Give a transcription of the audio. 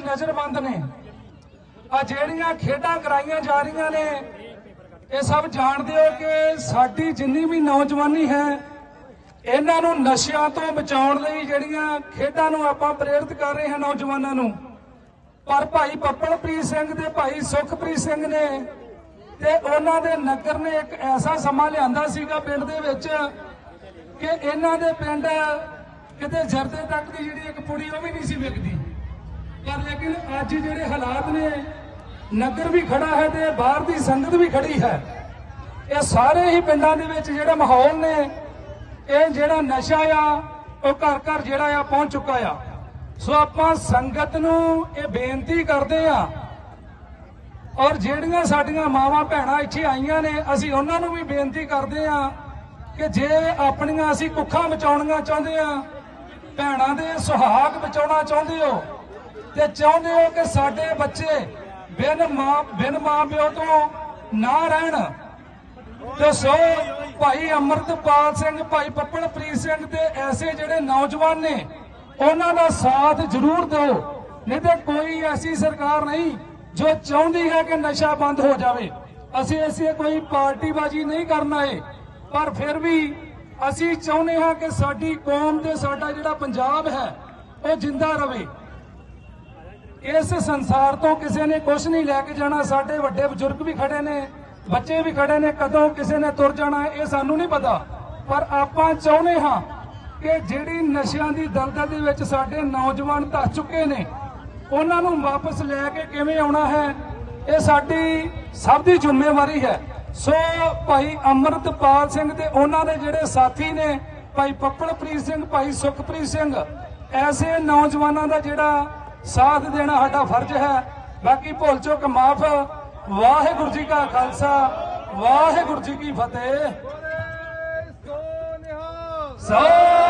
ਨਜ਼ਰਬੰਦ ਨੇ। ਆ ਜਿਹੜੀਆਂ ਖੇਡਾਂ ਕਰਾਈਆਂ ਜਾ ਰਹੀਆਂ ਨੇ, ਇਹ ਸਭ ਜਾਣਦੇ ਹੋ ਕਿ ਸਾਡੀ ਜਿੰਨੀ ਵੀ ਨੌਜਵਾਨੀ ਹੈ, ਇਹਨਾਂ ਨੂੰ ਨਸ਼ਿਆਂ ਤੋਂ ਬਚਾਉਣ ਲਈ ਜਿਹੜੀਆਂ ਖੇਡਾਂ ਨੂੰ ਆਪਾਂ ਪ੍ਰੇਰਿਤ ਕਰ ਰਹੇ ਹਾਂ ਨੌਜਵਾਨਾਂ ਨੂੰ, ਪਰ ਭਾਈ ਪੱਪਲਪ੍ਰੀਤ ਸਿੰਘ ਤੇ ਭਾਈ ਸੁਖਪ੍ਰੀਤ ਸਿੰਘ ਨੇ ਤੇ ਉਹਨਾਂ ਦੇ ਨਗਰ ਨੇ ਇੱਕ ਐਸਾ ਸਮਾਂ ਲਿਆਂਦਾ ਸੀਗਾ ਪਿੰਡ ਦੇ ਵਿੱਚ ਕਿ ਇਹਨਾਂ ਦੇ ਪਿੰਡ ਕਿਤੇ ਜਰਦੇ ਤੱਕ ਦੀ ਜਿਹੜੀ ਇੱਕ ਪੁੜੀ ਉਹ ਵੀ ਨਹੀਂ ਸੀ ਵਿਕਦੀ। ਪਰ ਲੇਕਿਨ ਅੱਜ ਜਿਹੜੇ ਹਾਲਾਤ ਨੇ, ਨਗਰ ਵੀ ਖੜਾ ਹੈ ਤੇ ਬਾਹਰ ਦੀ ਸੰਗਤ ਵੀ ਖੜੀ ਹੈ। ਇਹ ਸਾਰੇ ਹੀ ਪਿੰਡਾਂ ਦੇ ਵਿੱਚ ਜਿਹੜਾ ਮਾਹੌਲ ਨੇ, ਇਹ ਜਿਹੜਾ ਨਸ਼ਾ ਆ, ਉਹ ਘਰ ਘਰ ਜਿਹੜਾ ਆ ਪਹੁੰਚ ਚੁੱਕਾ ਆ। ਸੋ ਆਪਾਂ ਸੰਗਤ ਨੂੰ ਇਹ ਬੇਨਤੀ ਕਰਦੇ ਆ, ਔਰ ਜਿਹੜੀਆਂ ਸਾਡੀਆਂ ਮਾਵਾਂ ਭੈਣਾਂ ਇੱਥੇ ਆਈਆਂ ਨੇ, ਅਸੀਂ ਉਹਨਾਂ ਨੂੰ ਵੀ ਬੇਨਤੀ ਕਰਦੇ ਆ ਕਿ ਜੇ ਆਪਣੀਆਂ ਅਸੀਂ ਕੁੱਖਾਂ ਬਚਾਉਣੀਆਂ ਚਾਹੁੰਦੇ ਆ, ਭੈਣਾਂ ਦੇ ਸੁਹਾਗ ਬਚਾਉਣਾ ਚਾਹੁੰਦੇ ਹੋ ਤੇ ਚਾਹੁੰਦੇ ਹੋ ਕਿ ਸਾਡੇ ਬੱਚੇ ਬਿਨ ਮਾਂ ਬਿਨ ਮਾਂ ਪਿਓ ਤੋਂ ਨਾ ਰਹਿਣ? ਤੇ ਸੋ ਭਾਈ ਅਮਰਤਪਾਲ ਸਿੰਘ, ਭਾਈ ਪੱਪਲਪ੍ਰੀਤ ਸਿੰਘ ਤੇ ਐਸੇ ਜਿਹੜੇ ਨੌਜਵਾਨ ਨੇ, ਉਹਨਾਂ ਦਾ ਸਾਥ ਜ਼ਰੂਰ ਦਿਓ। ਨਹੀਂ ਤੇ ਕੋਈ ਐਸੀ ਸਰਕਾਰ ਨਹੀਂ ਜੋ ਚਾਹੁੰਦੀ ਹੈ ਕਿ ਨਸ਼ਾ ਬੰਦ ਹੋ ਜਾਵੇ। ਅਸੀਂ ਐਸੀ ਕੋਈ ਪਾਰਟੀਬਾਜ਼ੀ ਨਹੀਂ ਕਰਨਾ ਏ ਪਰ ਫਿਰ ਵੀ ਅਸੀਂ ਚਾਹੁੰਦੇ ਹਾਂ ਕਿ ਸਾਡੀ ਕੌਮ ਤੇ ਸਾਡਾ ਜਿਹੜਾ ਪੰਜਾਬ ਹੈ, ਉਹ ਜਿੰਦਾ ਰਹੇ। ਇਸ ਸੰਸਾਰ ਤੋਂ ਕਿਸੇ ਨੇ ਕੁਝ ਨਹੀਂ ਲੈ ਕੇ ਜਾਣਾ, ਸਾਡੇ ਵੱਡੇ ਬਜ਼ੁਰਗ ਵੀ ਖੜੇ ਨੇ, ਬੱਚੇ ਵੀ ਖੜੇ ਨੇ, ਕਦੋਂ ਕਿਸੇ ਨੇ ਤੁਰ ਜਾਣਾ ਇਹ ਸਾਨੂੰ ਨਹੀਂ ਪਤਾ। ਪਰ ਆਪਾਂ ਚਾਹੁੰਦੇ ਹਾਂ ਕਿ ਜਿਹੜੀ ਨਸ਼ਿਆਂ ਦੀ ਦਲਦਲ ਦੇ ਵਿੱਚ ਸਾਡੇ ਨੌਜਵਾਨ ਧੱਸ ਚੁੱਕੇ ਨੇ, ਉਹਨਾਂ ਨੂੰ ਵਾਪਸ ਲੈ ਕੇ ਕਿਵੇਂ ਆਉਣਾ ਹੈ, ਇਹ ਸਾਡੀ ਸਭ ਦੀ ਜ਼ਿੰਮੇਵਾਰੀ ਹੈ। ਸੋ ਭਾਈ ਅਮਰਤਪਾਲ ਸਿੰਘ ਤੇ ਉਹਨਾਂ ਦੇ ਜਿਹੜੇ ਸਾਥੀ ਨੇ, ਭਾਈ ਪੱਪਲਪ੍ਰੀਤ ਸਿੰਘ, ਭਾਈ ਸੁਖਪ੍ਰੀਤ ਸਿੰਘ, ਐਸੇ ਨੌਜਵਾਨਾਂ ਦਾ ਜਿਹੜਾ ਸਾਥ ਦੇਣਾ ਸਾਡਾ ਫਰਜ਼ ਹੈ। ਬਾਕੀ ਭੁੱਲ ਚੁੱਕ ਮਾਫ। ਵਾਹਿਗੁਰੂ ਜੀ ਕਾ ਖਾਲਸਾ ਵਾਹਿਗੁਰੂ ਜੀ ਕੀ ਫਤਿਹ। ਸੋ